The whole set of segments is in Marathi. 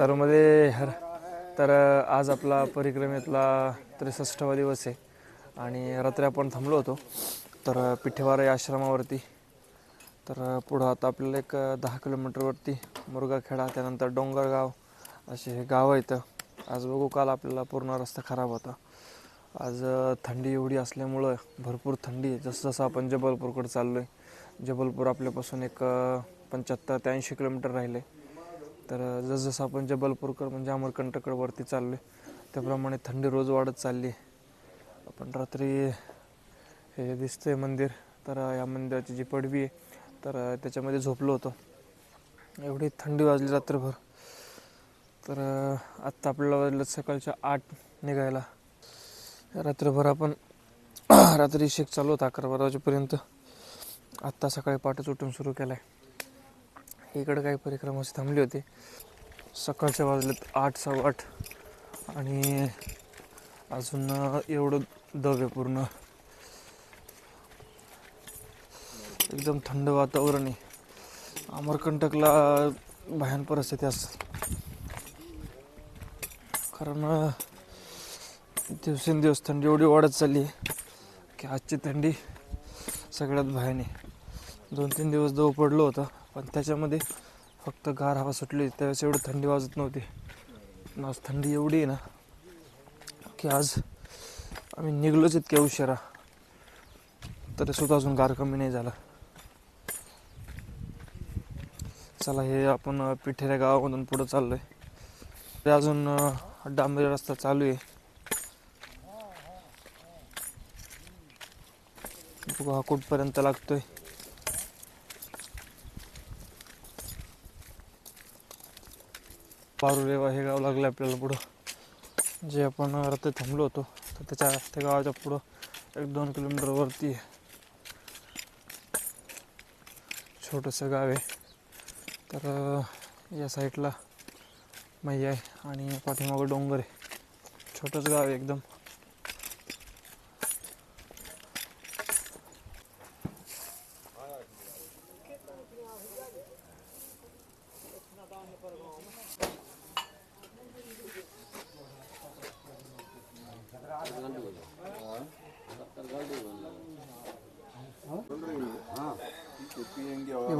दारूमध्ये हर तर आज आपला परिक्रमेतला त्रेसष्टावा दिवस आहे. आणि रात्री आपण थांबलो होतो. तर पिठेवारा या आश्रमावरती. तर पुढं आता आपल्याला एक दहा किलोमीटरवरती मुरगाखेडा त्यानंतर डोंगरगाव असे हे गावं इथं आज बघू काल आपल्याला पूर्ण रस्ता खराब होता. आज थंडी एवढी असल्यामुळं भरपूर थंडी आहे. जसं जसं आपण जबलपूरकडे चाललो आहे जबलपूर आपल्यापासून एक पंच्याहत्तर ते ऐंशी किलोमीटर राहिले. तर जसजसं आपण जबलपूरकर म्हणजे अमरकंटकड वरती चाललो आहे त्याप्रमाणे थंडी रोज वाढत चालली आहे आपण रात्री हे दिसतंय मंदिर तर या मंदिराची जी पडवी आहे तर त्याच्यामध्ये झोपलो होतो. एवढी थंडी वाजली रात्रभर. तर आत्ता आपल्याला वाजलं सकाळच्या आठ निघायला. रात्रभर आपण रात्री शेक चालू होता अकरा बारा वाजेपर्यंत. आत्ता सकाळी पाठच उठून सुरू केला आहे इकडं काही परिक्रमाची थांबली होती. सकाळच्या वाजल्यात आठ सव्वा आठ. आणि अजून एवढं दव आहे पूर्ण. एकदम थंड वातावरण आहे. अमरकंटकला भयान परिस्थिती असते कारण दिवसेंदिवस थंडी एवढी वाढत चालली आहे की आजची थंडी सगळ्यात भयाने दोन तीन दिवस दव पडलं होतं. पण त्याच्यामध्ये फक्त गार हवा सुटली त्यावेळेस एवढी थंडी वाजत नव्हती. पण आज थंडी एवढी आहे ना की आज आम्ही निघलोच इतक्या उशिरा. तरी सुद्धा अजून गार कमी नाही झाला. चला हे आपण पिठेऱ्या गावामधून पुढं चाललोय. ते अजून डांबरी रस्ता चालू आहे. बघू हा कुठपर्यंत लागतोय. पारुरेवा हे गाव लागलं आपल्याला पुढं. जे आपण रात्री थांबलो होतो तर त्याच्या त्या गावाच्या पुढं एक दोन किलोमीटरवरती छोटंसं गाव आहे. तर या साईडला मैया आहे आणि पाठीमागं डोंगर आहे. छोटंच गाव आहे एकदम.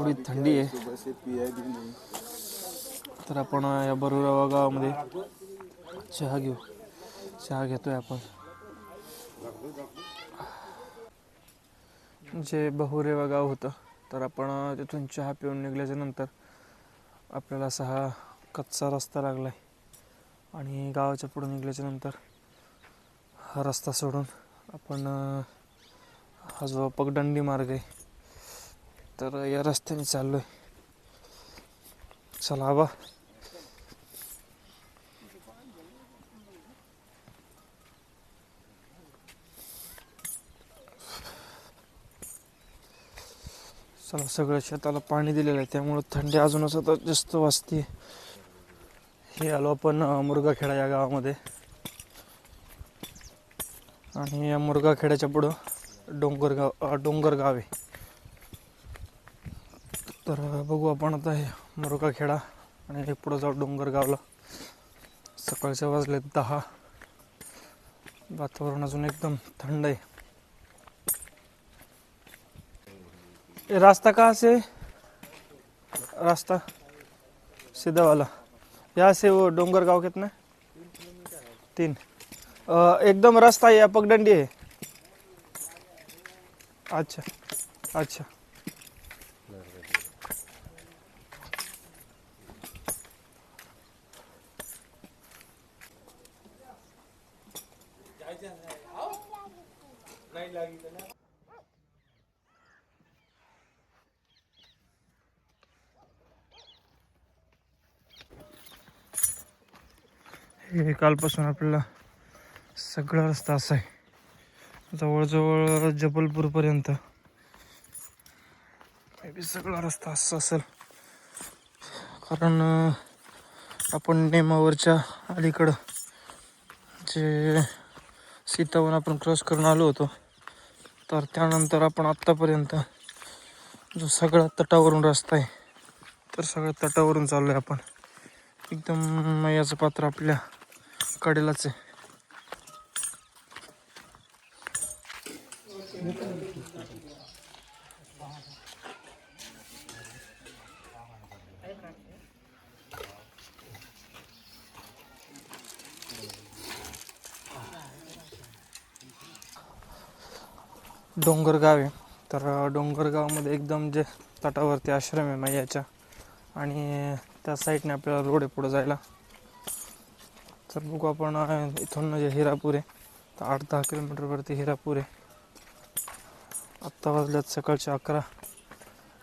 एवढी थंडी आहे. तर आपण या बरुरावा गावामध्ये चहा घेऊ. चहा घेतोय आपण. जे बहुरेवा गाव होतं तर आपण तिथून चहा पिऊन निघल्याच्या नंतर आपल्याला असा हा कच्चा रस्ता लागलाय. आणि गावाच्या पुढे निघल्याच्या नंतर हा रस्ता सोडून आपण हा जो पगडंडी मार्ग आहे तर या रस्त्याने चाललोय. चला आबा. चला सगळं शेताला पाणी दिलेलं आहे. त्यामुळं थंडी अजूनच आता जास्त वाजते. हे आलो आपण मुरगाखेडा या गावामध्ये. आणि या मुरगाखेड्याच्या पुढं डोंगरगाव डोंगरगाव आहे. तर बघू आपण आता हे मुरगाखेडा आणि हे पुढं जाऊ डोंगरगावला. सकाळच्या वाजले दहा. वातावरण अजून एकदम थंड आहे. ये रास्ता कहाँ असे? रास्ता सीधा या यहाँ से वो डोंगर कितना तीन. एकदम रास्ता आहे या पगडंडी आहे. अच्छा अच्छा. हे कालपासून आपल्याला सगळा रस्ता असा आहे. जवळजवळ जबलपूरपर्यंत. मे बी सगळा रस्ता असा असेल. कारण आपण नेमावरच्या अलीकडं जे सीतावन आपण क्रॉस करून आलो होतो तर त्यानंतर आपण आत्तापर्यंत जो सगळा तटावरून रस्ता आहे तर सगळ्या तटावरून चाललो आहे आपण. एकदम मैयाचं पात्र आपल्या कडेलाच आहे. डोंगरगाव आहे. तर डोंगरगावमध्ये एकदम जे तटावरती आश्रम आहे मैयाच्या आणि त्या साईडने आपल्याला रोड आहे पुढं जायला. तर बघू आपण इथून जे हिरापूर आहे. तर आठ दहा किलोमीटरवरती हिरापूर आहे. आत्ता वाजल्यात सकाळचे अकरा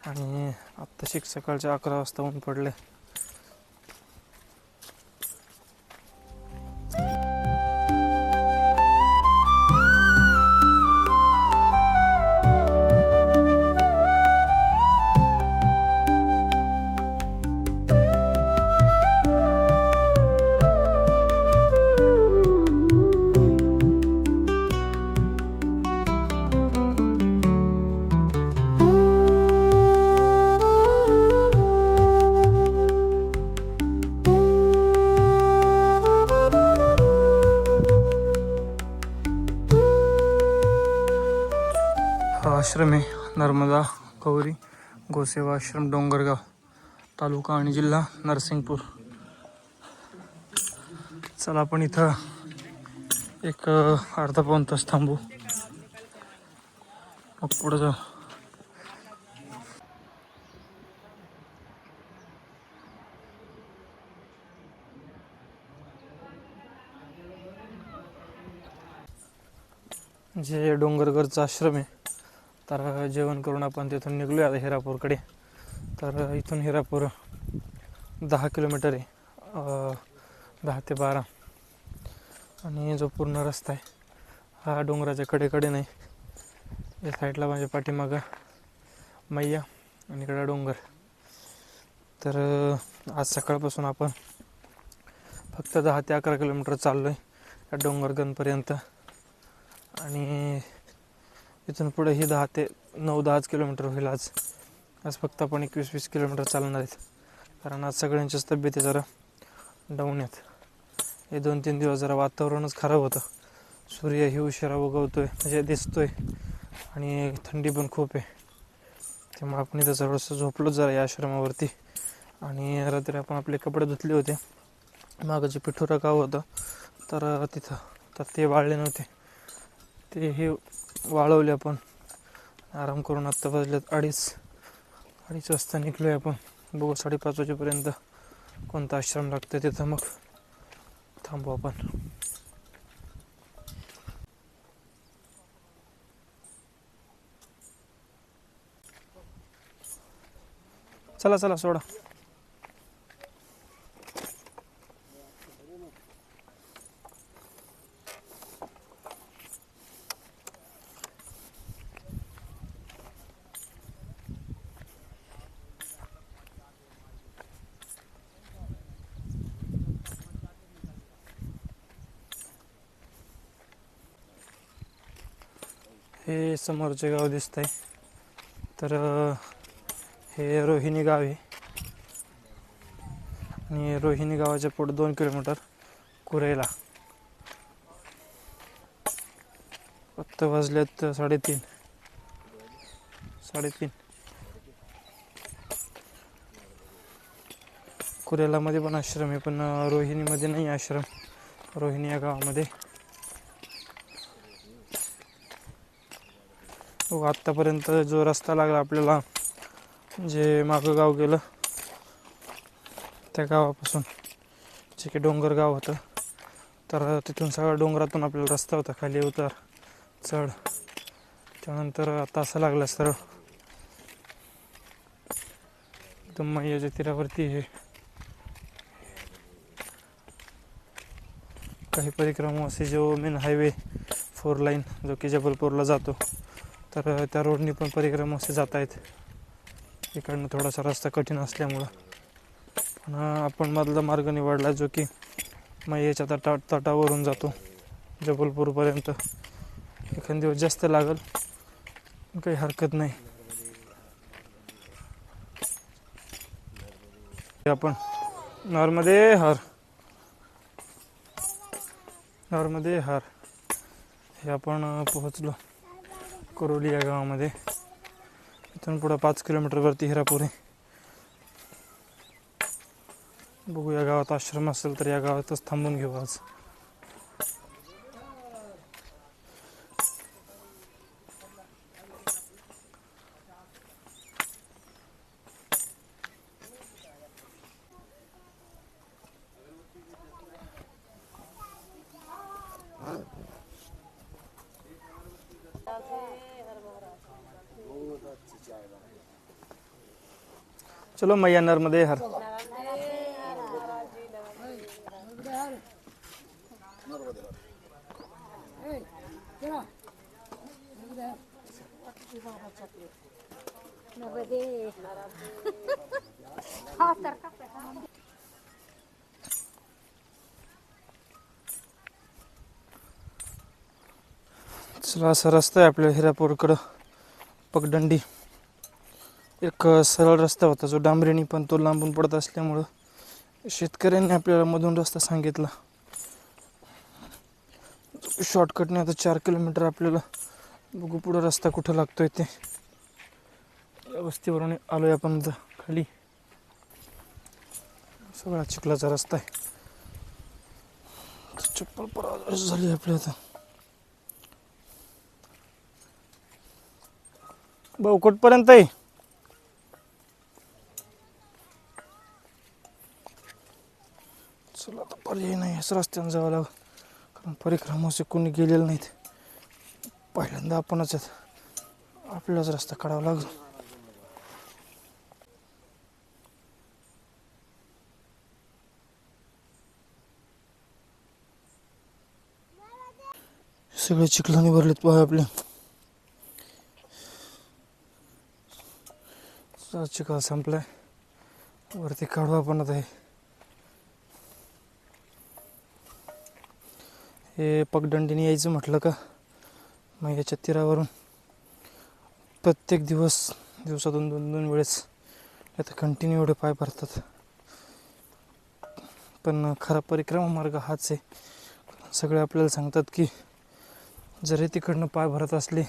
आणि आत्ताशिक सकाळचे अकरा वाजता ऊन पडले नर्मदा गौरी गोसेवा आश्रम डोंगरगाव तालुका आणि जिल्हा नरसिंगपूर चला आपण इथं एक अर्धा पाऊन तास थांबू. मग पुढं जाऊ. जे डोंगरगडचा आश्रम आहे तर जेवण करून आपण तिथून निघलो आता हिरापूरकडे. तर इथून हिरापूर दहा किलोमीटर आहे. दहा ते बारा. आणि जो पूर्ण रस्ता आहे हा डोंगराच्या कडेकडे नाही. या साईडला माझ्या पाठीमागं मैया आणि इकडं डोंगर. तर आज सकाळपासून आपण फक्त दहा ते अकरा किलोमीटर चाललो आहे या डोंगरगणपर्यंत आणि इथून पुढे ही दहा ते नऊ दहाच किलोमीटर होईल आज. आज फक्त आपण एकवीस वीस किलोमीटर चालणार आहेत. कारण आज सगळ्यांच्याच तब्येती जरा. डाऊन आहेत. हे दोन तीन दिवस जरा वातावरणच खराब होतं. सूर्य ही उशिरा उगवतो आहे म्हणजे दिसतोय. आणि थंडी पण खूप आहे. त्यामुळे आपण इथं थोडंसं झोपलो जरा या आश्रमावरती. आणि रात्री आपण आपले कपडे धुतले होते. मागं जे पिठोरा गाव होतं तर तिथं तर ते वाळले नव्हते. ते हे वाळवले आपण. आराम करून आत्ता वाजल्यात अडीच अडीच वाजता निघलो आहे आपण. बघू साडेपाच वाजेपर्यंत कोणता आश्रम लागतं तिथं मग. थांबू आपण. चला चला सोडा. हे समोरचे गाव दिसत आहे तर हे रोहिणी गाव आहे. आणि रोहिणी गावाच्या पुढे दोन किलोमीटर कुरेला फक्त वाजल्यात साडेतीन. साडेतीन. कुरेलामध्ये पण आश्रम आहे पण रोहिणीमध्ये नाही आश्रम. रोहिणी या गावामध्ये. हो आत्तापर्यंत जो रस्ता लागला आपल्याला जे मागं गाव गेलं त्या गावापासून. जे की डोंगर गाव होतं. तर तिथून सगळ्या डोंगरातून आपल्याला रस्ता होता. खाली उतार चढ. त्यानंतर आता असं लागलं सरळ. एकदम मैयाच्या तीरावरती हे. काही परिक्रमा असे जो मेन हायवे फोर लाईन जो की जबलपूरला जातो. तर त्या रोडनी पण परिक्रम असे जात आहेत. इकडनं थोडासा रस्ता कठीण असल्यामुळं. पण आपण मधला मार्ग निवडला जो की मैयाच्या तटा तटावरून जातो. जबलपूरपर्यंत. एखाद दिवस जास्त लागल काही हरकत नाही. आपण नॉर्मदे हर. नॉर्मदे हर. हे आपण पोहोचलो. कोरोली या गावामध्ये. इथून पुढं पाच किलोमीटरवरती हिरापूर आहे. बघू या गावात आश्रम असेल तर या गावातच थांबून घेऊ आज. चलो मैया नर्मदे हर। चला असा रस्ता आहे आपल्या हिरापूरकडं. पगडंडी. एक सरळ रस्ता होता जो डांबरेनी पण तो लांबून पडत असल्यामुळं शेतकऱ्यांनी आपल्याला मधून रस्ता सांगितला. शॉर्टकटने आता चार किलोमीटर आपल्याला बघू पुढं रस्ता कुठं लागतोय ते. या वस्तीवरून आलोय आपण खाली. सगळा चिखलाचा रस्ता आहे. चप्पल परत झाली आपली आता. भाऊ कुठपर्यंत आहे? चला आता पर्याय नाही याच रस्त्यानं जावं लागलं. कारण परिक्रमाचे कोणी गेलेलं नाहीत. पहिल्यांदा आपणच आहेत. आपल्यालाच रस्ता काढावा लागला. सगळे चिखलाने भरलेत पाय आपले. चिखल संपलाय. वरती काढू आपण आता हे पगदंडीने यायचं म्हटलं का? मग याच्या तीरावरून प्रत्येक दिवस दिवसातून दोन दोन वेळेस आता कंटिन्यू एवढे पाय भरतात. पण खरा परिक्रमा मार्ग हाच आहे. सगळे आपल्याला सांगतात की जरी तिकडनं पाय भरत असले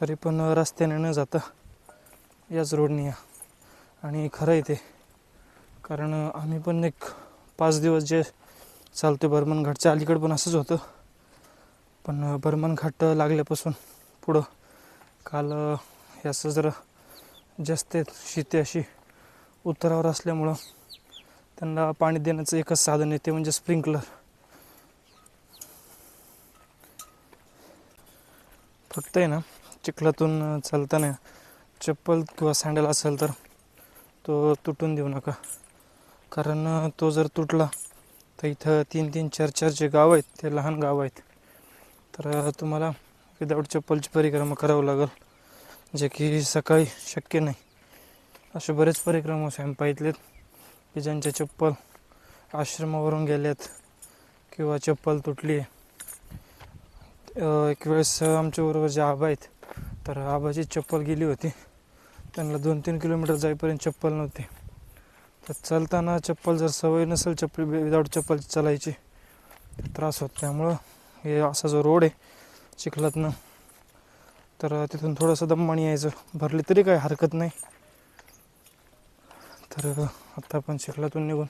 तरी पण रस्त्याने न जाता याच रोडने या. आणि खरं आहे ते. कारण आम्ही पण एक पाच दिवस जे चालतो बर्मन घाटच्या अलीकडं पण असंच होतं. पण बर्मन घाट लागल्यापासून पुढं काल याचं जरा जास्त शेती अशी उत्तरावर असल्यामुळं त्यांना पाणी देण्याचं एकच साधन आहे ते म्हणजे स्प्रिंकलर. फक्त आहे ना चिखलातून चालताना चप्पल किंवा सँडल असेल तर तो तुटून देऊ नका. कारण तो जर तुटला तर इथं तीन तीन चार चार जे गाव आहेत ते लहान गाव आहेत. तर तुम्हाला विदाऊट चप्पलची परिक्रमा करावं लागेल. जे की सकाळी शक्य नाही. असे बरेच परिक्रमा आम्ही पाहितलेत की ज्यांच्या चप्पल आश्रमावरून गेल्यात किंवा चप्पल तुटली आहे एक वेळेस आमच्याबरोबर जे आबा आहेत तर आबाची चप्पल गेली होती. त्यांना दोन तीन किलोमीटर जाईपर्यंत चप्पल नव्हती. तर चालताना चप्पल जर सवय नसेल चप्पल विदाऊट चप्पल चालायची तर त्रास होत त्यामुळं हे असा जो रोड आहे चिखलातनं तर तिथून थोडंसं दममाणी यायचं. भरली तरी काही हरकत नाही. तर आत्ता आपण चिखलातून निघून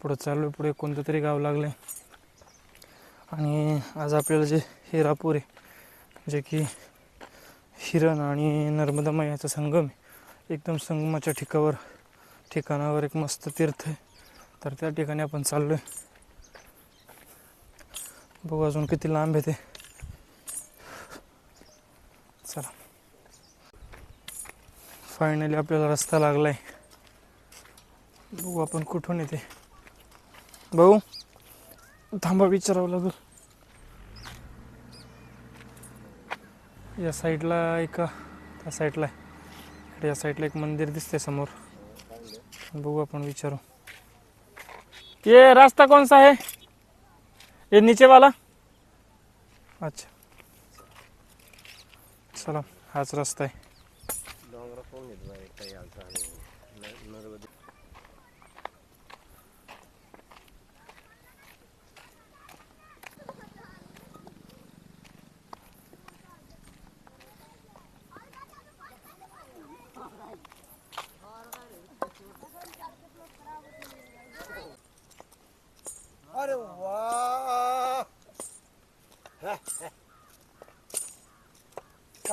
पुढं चालू आहे. पुढे कोणतं तरी गाव लागलं आहे आणि आज आपल्याला जे हिरापूर आहे जे की हिरण आणि नर्मदा मैयाचा संगम आहे एकदम संगमाच्या ठिकावर ठिकाणावर एक मस्त तीर्थ आहे. तर त्या ठिकाणी आपण चाललो आहे बघू अजून किती लांब आहे ते. चला. फायनली आपल्याला रस्ता लागलाय. बघू आपण कुठून येते. भाऊ थांबा विचारावं लागेल. या साईडला एका त्या साईडला आहे या साईडला एक मंदिर दिसते समोर. बघू आपण विचारू. ये रास्ता कौन सा है ये नीचे वाला अच्छा. चला हाच रस्ता आहे.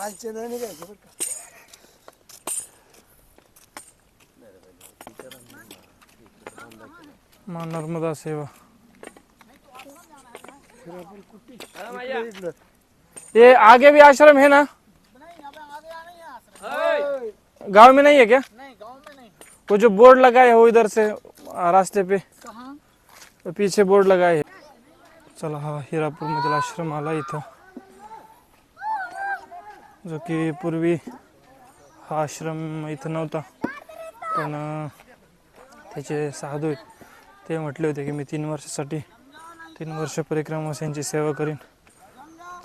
कालचे नाही निघायचे बरं का माँ नर्मदा सेवा। इकडं. ये आगे भी आश्रम है ना? गाँव में नहीं है क्या? नहीं गाँव में नहीं वो जो बोर्ड लगाए हो इधर से आ, रास्ते पे। कहाँ? तो पीछे बोर्ड लगाए है। चला हा हिरापूर मधील आश्रम आला ही इथं जो की पूर्वी हा आश्रम इथं नव्हता. पण त्याचे साधू ते म्हटले होते की मी तीन वर्षासाठी तीन वर्ष परिक्रमावासियांची सेवा करीन.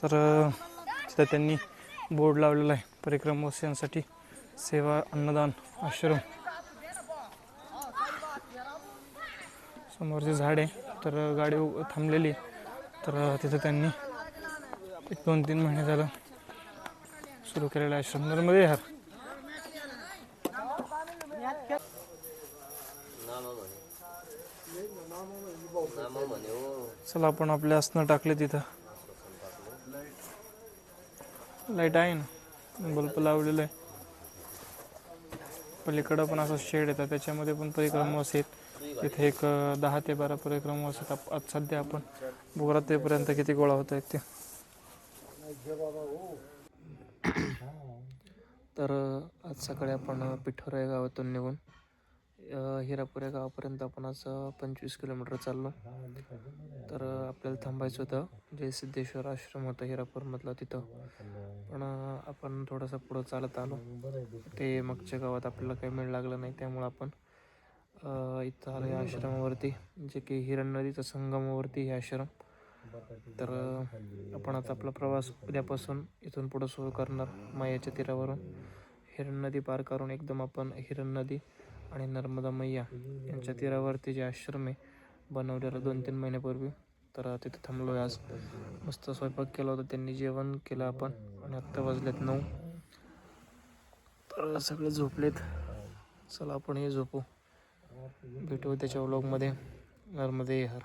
तर तिथं त्यांनी बोर्ड लावलेला आहे परिक्रमावासियांसाठी सेवा अन्नदान आश्रम. समोरचे झाड आहे तर गाडी थांबलेली तर तिथं त्यांनी एक दोन तीन महिने झालं. सुरू केलेला आहे नर्मदे यार चला आपण आपले असणं टाकले तिथं. लाइट आहे ना? बल्ब लावलेलं आहे. पलीकडं पण असं शेड येतात त्याच्यामध्ये पण परिक्रमावासी आहेत तिथे एक दहा ते बारा परिक्रमावासी आहेत आज सध्या आपण बोरातेपर्यंत किती गोळा होत आहेत ते? तर आज सकाळी आपण अं, पिठोरा या गावातून निघून हिरापूर या गावापर्यंत आपण आज पंचवीस किलोमीटर चाललो. तर आपल्याला थांबायचं होतं. जे सिद्धेश्वर आश्रम होता हिरापूरमधला तिथं. पण आपण थोडंसं पुढं चालत आलो. ते मागच्या गावात आपल्याला काही मिळ लागलं नाही. त्यामुळं आपण इथं आलो या आश्रमावरती. जे की हिरण नदीच्या संगमावरती हे आश्रम. तर आपण आता आपला प्रवास उद्यापासून इथून पुढं सुरू करणार मैयाच्या तीरावरून. हिरण नदी पार करून एकदम आपण हिरण नदी आणि नर्मदा मैया यांच्या तीरावरती जे आश्रम आहे बनवलेलं दोन तीन महिन्यापूर्वी. तर तिथे थांबलो आहे आज. मस्त स्वयंपाक केला होता त्यांनी जेवण केलं आपण आणि आत्ता वाजलेत नऊ. तर सगळे झोपलेत. चला आपण हे झोपू. भेटू त्याच्या व्लॉगमध्ये नर्मदे हर.